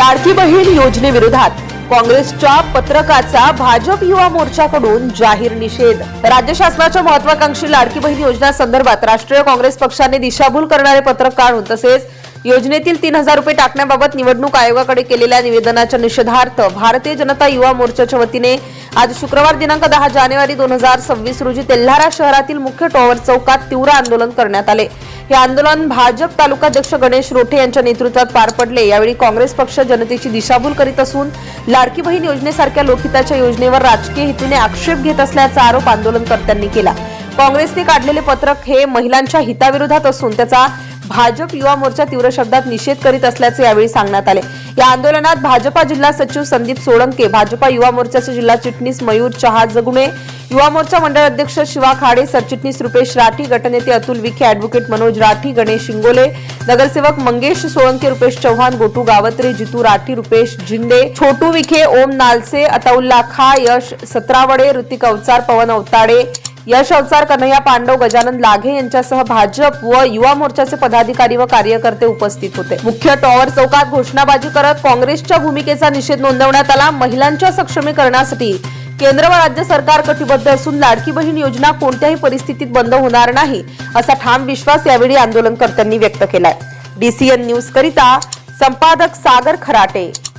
लाडकी बहीण योजनेविरोधात काँग्रेसच्या पत्रकाचा भाजप युवा मोर्चाकडून जाहीर निषेध. राज्य शासनाच्या महत्वाकांक्षी लाडकी बहीण योजना संदर्भात राष्ट्रीय काँग्रेस पक्षाने दिशाभूल करणारे पत्रक काढून तसेच योजनेतील तीन हजार रुपये टाकण्याबाबत निवडणूक आयोगाकडे केलेल्या निवेदनाच्या निषेधार्थ भारतीय जनता युवा मोर्चाच्या वतीने आज शुक्रवार दिनांक दहा जानेवारी दोन हजार सव्वीस रोजी तेल्हारा शहरातील मुख्य टॉवर चौकात तीव्र आंदोलन करण्यात आले. हे आंदोलन भाजप तालुकाध्यक्ष गणेश रोठे यांच्या नेतृत्वात पार पडले. यावेळी काँग्रेस पक्ष जनतेची दिशाभूल करीत असून लाडकी बहीण योजनेसारख्या लोकहिताच्या योजनेवर राजकीय हेतूने आक्षेप घेत असल्याचा आरोप आंदोलनकर्त्यांनी केला. काँग्रेसने काढलेले पत्रक हे महिलांच्या हिताविरोधात असून त्याचा भाजप युवा मोर्चा तीव्र शब्दात निषेध करीत असल्याचे यावेळी सांगण्यात आले. या आंदोलनात भाजपा जिल्हा सचिव संदीप सोळंके भाजपा युवा मोर्चाचे जिल्हा चिटणीस मयूर चहा जगुणे युवा मोर्चा मंडळ अध्यक्ष शिवा खाडे सरचिटणीस रुपेश राठी गटनेते अतुल विखे अॅडव्होकेट मनोज राठी गणेश शिंगोले नगरसेवक मंगेश सोळंके रुपेश चव्हाण गोटू गावत्रे जितू राठी रुपेश जिंदे छोटू विखे ओम नालसे अताउल्ला खा यश सत्रावडे ऋतिक अवचार पवन अवताडे यश अवचार कन्हैया पांडव गजानन लाघे यांच्यासह भाजप व युवा मोर्चाचे पदाधिकारी व कार्यकर्ते उपस्थित होते. मुख्य टॉवर चौकात घोषणाबाजी करत काँग्रेसच्या भूमिकेचा निषेध नोंदवण्यात आला. महिलांच्या सक्षमीकरणासाठी केंद्र व राज्य सरकार कटिबद्ध असून लाडकी बहीण योजना कोणत्याही परिस्थितीत बंद होणार नाही असा ठाम विश्वास यावेळी आंदोलनकर्त्यांनी व्यक्त केलाय. डीसीएन न्यूज करिता संपादक सागर खराटे.